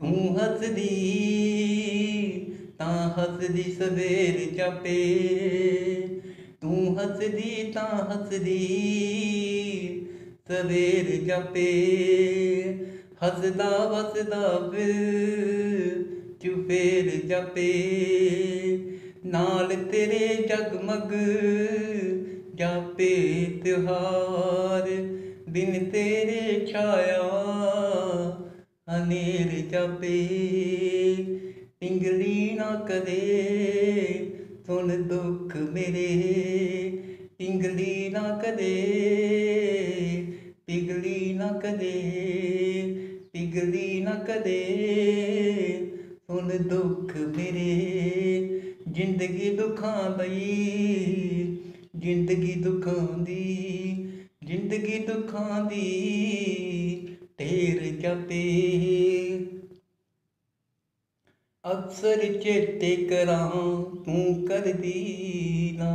ਤੂੰ ਹੱਸਦੀ, ਤਾਂ ਹੱਸਦੀ ਸਵੇਰ ਜਾਪੇ ਤੂੰ ਹੱਸਦੀ, ਤਾਂ ਹੱਸਦੀ ਸਵੇਰ ਜਾਪੇ ਹੱਸਦਾ ਵਸਦਾ ਫਿਰ ਚੁਫੇਰ ਜਾਪੇ ਨਾਲ ਤੇਰੇ ਜਗਮਗ ਜਾਪੇ ਤਿਉਹਾਰ। ਬਿਨ ਤੇਰੇ ਛਾਇਆ ਹਨੇਰ ਜਾਪੇ ਪਿੰਗਲੀ ਨਾ ਕਦੇ, ਸੁਣ ਦੁੱਖ ਮੇਰੇ, ਪਿੰਗਲੀ ਨਾ ਕਦੇ, ਪਿਗਲੀ ਨਾ ਕਦੇ, ਪਿਗਲੀ ਨਾ ਕਦੇ, ਸੁਣ ਦੁੱਖ ਮੇਰੇ, ਜ਼ਿੰਦਗੀ ਦੁੱਖਾਂ ਲਈ, ਜ਼ਿੰਦਗੀ ਦੁੱਖਾਂ ਦੀ, ਜ਼ਿੰਦਗੀ ਦੁੱਖਾਂ ਦੀ। ਢੇਰ ਜਾਪੇ ਅਕਸਰ ਚੇਤੇ ਕਰਾਂ, ਤੂੰ ਕਰਦੀ ਨਾ।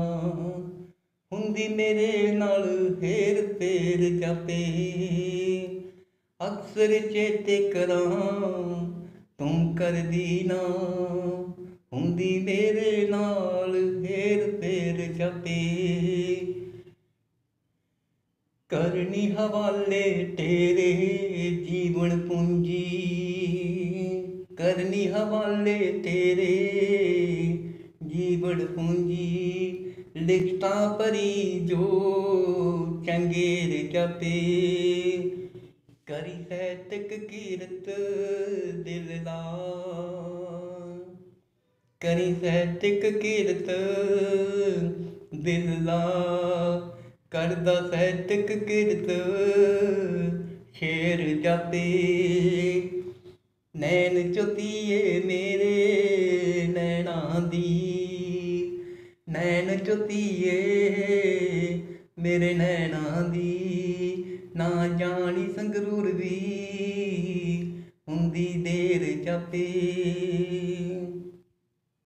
ਹੁੰਦੀ ਮੇਰੇ ਨਾਲ ਫੇਰ ਫੇਰ ਜਾਪੇ ਅਕਸਰ ਚੇਤੇ ਕਰਾਂ, ਤੂੰ ਕਰਦੀ ਨਾ। ਹੁੰਦੀ ਮੇਰੇ ਨਾਲ ਫੇਰ ਫੇਰ ਜਾਪੇ ਕਰਨੀ ਹਵਾਲੇ ਤੇਰੇ ਜੀਵਨ ਪੂੰਜੀ। ਕਰਨੀ ਹਵਾਲੇ ਤੇਰੇ ਜੀਵਨ ਪੂੰਜੀ। ਲਿਖਤਾਂ ਪਰੀ ਜੋ ਚੰਗੇ ਜਪੇ। ਕਰੀ ਹੈ ਤਕ ਕੀਰਤ ਦਿਲ ਲਾ ਕਰੀ ਹੈ ਤਕ ਕੀਰਤ ਦਿਲ ਲਾ ਕਰਦਾ ਸਹਿਤਕ ਕਿਰਤ, ਸ਼ੇਰ ਜਾਪੇ ਨੈਣ ਚੁਤੀਏ ਮੇਰੇ ਨੈਣਾ ਦੀ, ਨੈਣ ਚੁਤੀਏ ਮੇਰੇ ਨੈਣਾ ਦੀ। ਨਾ ਜਾਣੀ ਸੰਗਰੂਰ ਵੀ ਹੁੰਦੀ ਦੇਰ ਜਾਪੇ।